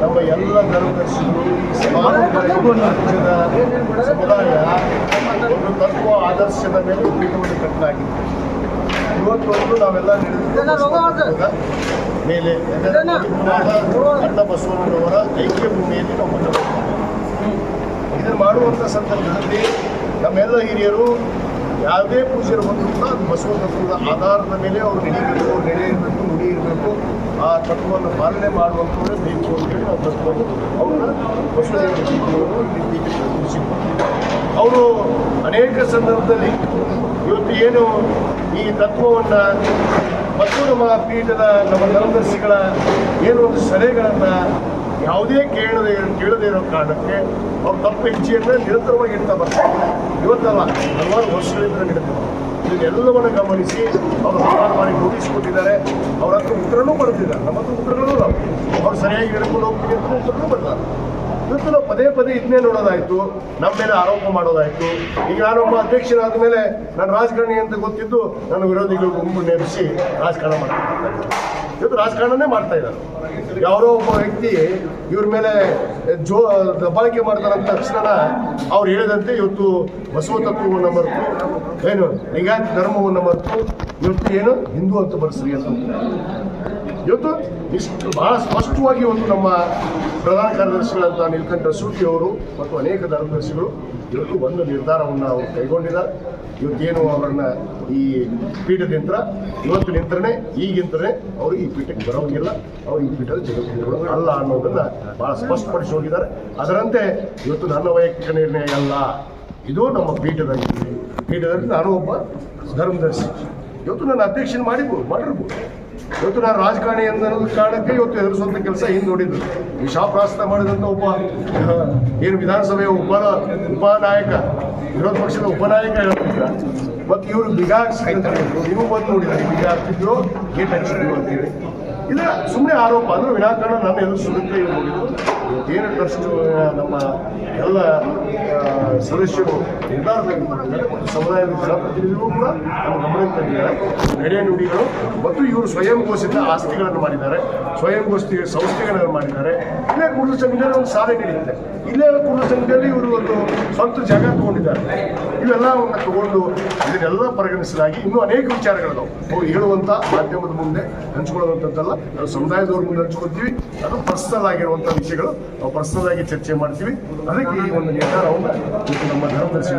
ನಮ್ಮ ಎಲ್ಲ ಒಂದು ಆದರ್ಶದ ಮೇಲೆ ಪೀಠವನ್ನು ಕಟ್ಟಲಾಗಿದೆ ಇವತ್ತೊಂದು ನಾವೆಲ್ಲ ಮೇಲೆ ಅಣ್ಣ ಬಸವಣ್ಣನವರ ಐಕ್ಯ ಭೂಮಿಯಲ್ಲಿ ನಾವು ಮತ ಮಾಡುವಂಥ ಸಂದರ್ಭದಲ್ಲಿ ನಮ್ಮೆಲ್ಲ ಹಿರಿಯರು ಯಾವುದೇ ಪೂಜೆರು ಬಂದರೂ ಕೂಡ ಅದು ಬಸವ ತತ್ವದ ಆಧಾರದ ಮೇಲೆ ಅವರು ನಡೀಬೇಕು ನೆಲೆ ಇರಬೇಕು ನುಡಿ ಇರಬೇಕು ಆ ತತ್ವವನ್ನು ಪಾಲನೆ ಮಾಡುವಂಥವರೇ ಬೇಕು ಅಂತೇಳಿ ನಾವು ತತ್ವವನ್ನು ಅವರನ್ನ ಬಸವದೇವರು ಅವರು ಅವರು ಅನೇಕ ಸಂದರ್ಭದಲ್ಲಿ ಇವತ್ತು ಏನು ಈ ತತ್ವವನ್ನು ಮತ್ತೂರು ಪೀಠದ ನಮ್ಮ ಧರ್ಮದರ್ಶಿಗಳ ಏನು ಒಂದು ಸಲಹೆಗಳನ್ನು ಯಾವುದೇ ಕೇಳದೆ ಕೇಳದೇ ಇರೋ ಕಾರಣಕ್ಕೆ ಅವ್ರ ತಪ್ಪು ಹೆಜ್ಜೆಯನ್ನು ನಿರಂತರವಾಗಿ ಇಡ್ತಾ ಬರ್ತಾರೆ. ಇವತ್ತಲ್ಲ ಹಲವಾರು ವರ್ಷಗಳಿಂದ ನಡೆದಿದೆ. ಇದನ್ನೆಲ್ಲವನ್ನು ಗಮನಿಸಿ ಅವರು ಹಲವಾರು ಬಾರಿ ನೋಟಿಸ್ ಕೊಟ್ಟಿದ್ದಾರೆ. ಅವ್ರ ಹತ್ರ ಉತ್ತರನೂ ಬರೆದಿದ್ದಾರೆ ನಮ್ಮ ಹತ್ರ ಉತ್ತರಗಳು ಅವ್ರು ಸರಿಯಾಗಿ ಹಿಡ್ಕೊಂಡು ಹೋಗ್ತೀವಿ ಅಂತ ಉತ್ತರನೂ ಬರ್ತಾರೆ ಇವತ್ತು ಪದೇ ಪದೇ ಇದನ್ನೇ ನೋಡೋದಾಯ್ತು ನಮ್ಮ ಮೇಲೆ ಆರೋಪ ಮಾಡೋದಾಯ್ತು. ಈಗ ನಾನೊಬ್ಬ ಅಧ್ಯಕ್ಷರಾದ ಮೇಲೆ ನಾನು ರಾಜಕಾರಣಿ ಅಂತ ಗೊತ್ತಿದ್ದು ನನ್ನ ವಿರೋಧಿಗಳು ಗುಂಪು ನೆನೆಸಿ ರಾಜಕಾರಣ ಮಾಡ್ತಾರೆ ಇವತ್ತು ರಾಜಕಾರಣನೇ ಮಾಡ್ತಾ ಇದ್ದಾರೆ. ಯಾರೋ ಒಬ್ಬ ವ್ಯಕ್ತಿ ಇವ್ರ ಮೇಲೆ ಜೋ, ದಬ್ಬಾಳಿಕೆ ಮಾಡ್ತಾರಂತ ಅವ್ರು ಹೇಳಿದಂತೆ ಇವತ್ತು ಬಸವ ತತ್ವವನ್ನು ಮರೆತು, ಏನು ನಿಗಾತಿ ಧರ್ಮವನ್ನು ಮರೆತು ಇವತ್ತು ಏನು? ಹಿಂದೂ ಅಂತ ಬರ್ಸ್ರಿ ಅಂತ ಇವತ್ತು ಇಷ್ಟು ಬಹಳ ಸ್ಪಷ್ಟವಾಗಿ ಒಂದು ನಮ್ಮ ಪ್ರಧಾನ ಕಾರ್ಯದರ್ಶಿಗಳಂತ ನೀಲಕಂಠ ಸೂಟಿ ಅವರು ಮತ್ತು ಅನೇಕ ಧರ್ಮದರ್ಶಿಗಳು ಇವತ್ತು ಒಂದು ನಿರ್ಧಾರವನ್ನು ಅವರು ಕೈಗೊಂಡಿದ್ದಾರೆ ಇವತ್ತೇನು ಅವರನ್ನ ಈ ಪೀಠದಿಂದ ಇವತ್ತು ನಿಂತರೇ ಈಗಿಂತಲೇ ಅವರು ಈ ಪೀಠಕ್ಕೆ ಬರೋಂಗಿಲ್ಲ. ಅವರು ಈ ಪೀಠದ ಜಗತ್ತಿನ ಅಲ್ಲ ಅನ್ನೋದನ್ನ ಬಹಳ ಸ್ಪಷ್ಟಪಡಿಸಿ ಹೋಗಿದ್ದಾರೆ. ಅದರಂತೆ ಇವತ್ತು ನನ್ನ ವೈಯಕ್ತಿಕ ನಿರ್ಣಯ ಅಲ್ಲ. ಇದು ನಮ್ಮ ಪೀಠದ ನಿರ್ಣಯ. ಪೀಠದಲ್ಲಿ ನಾನು ಒಬ್ಬ ಧರ್ಮದರ್ಶಿ. ಇವತ್ತು ನನ್ನ ಅಧ್ಯಕ್ಷನ ಮಾಡಿರ್ಬೋದು ಮಾಡಿರ್ಬೋದು. ಇವತ್ತು ನಾನು ರಾಜಕಾರಣಿ ಅನ್ನೋದು ಕಾರಣಕ್ಕೆ ಇವತ್ತು ಎದುರಿಸುವಂಥ ಕೆಲಸ ಹಿಂದೆ ನೋಡಿದ್ರು. ಈ ಶಾಪ್ರಾಸ್ತ ಮಾಡಿದಂಥ ಒಬ್ಬ ಏನು ವಿಧಾನಸಭೆಯ ಉಪ ಉಪನಾಯಕ ವಿರೋಧ ಪಕ್ಷದ ಉಪನಾಯಕ ಹೇಳ್ತಿದ್ರ ಮತ್ತು ಇವರು ಬಿಗಾಡ್ಸ್ಕೊಳ್ತಾರೆ ನೀವು ಬಂದು ನೋಡಿದ್ರೆ ಬಿಗಾಡ್ತಿದ್ರು ಗೇಟ್ ಅಂತೇಳಿ. ಇದು ಸುಮ್ಮನೆ ಆರೋಪ. ಅಂದ್ರೆ ವಿನಾಕಾರಣ ನನ್ನ ಎದುರಿಸೋದಕ್ಕೆ ಇರಬಹುದು ಏನು ಟ್ರಸ್ಟ್ ನಮ್ಮ ಎಲ್ಲ ಸದಸ್ಯರು ನಿರ್ಧಾರ ಸಮುದಾಯದ ಜನಪ್ರತಿನಿಧಿಗಳು ಕೂಡ ನಮ್ಮ ಗಮನಕ್ಕೆ ತಂದಿದ್ದಾರೆ. ನಡೆಯ ನುಡಿಗಳು, ಮತ್ತು ಇವರು ಸ್ವಯಂ ಘೋಷಿತ ಆಸ್ತಿಗಳನ್ನು ಮಾಡಿದ್ದಾರೆ. ಸ್ವಯಂ ಘೋಷಿತ ಸಂಸ್ಥೆಗಳನ್ನು ಮಾಡಿದ್ದಾರೆ. ಇಲ್ಲೇ ಕುರುಡು ಸಂಘದಲ್ಲಿ ಒಂದು ಸಾಧನೆ ನಡೆಯುತ್ತೆ. ಇಲ್ಲೇ ಕುರುಡು ಸಂಘದಲ್ಲಿ ಇವರು ಒಂದು ಸ್ವಂತ ಜಾಗ ತಗೊಂಡಿದ್ದಾರೆ. ಇವೆಲ್ಲವನ್ನು ತಗೊಂಡು ಇದನ್ನೆಲ್ಲ ಪರಿಗಣಿಸಲಾಗಿ ಇನ್ನೂ ಅನೇಕ ವಿಚಾರಗಳಿದಾವೆ. ಅವ್ರು ಹೇಳುವಂಥ ಮಾಧ್ಯಮದ ಮುಂದೆ ಹಂಚ್ಕೊಳ್ಳುವಂಥದ್ದಲ್ಲ ನಾವು ಸಮುದಾಯದವ್ರ ಮುಂದೆ ಹಂಚ್ಕೊಳ್ತೀವಿ, ಅದು ಪರ್ಸನಲ್ ಆಗಿರುವಂಥ ವಿಷಯಗಳು ನಾವು ಪರ್ಸನಲ್ ಆಗಿ ಚರ್ಚೆ ಮಾಡ್ತೀವಿ. ಅದಕ್ಕೆ ಈ ಒಂದು ನಿರ್ಧಾರವನ್ನು ನಮ್ಮ ಧರ್ಮದರ್ಶಿ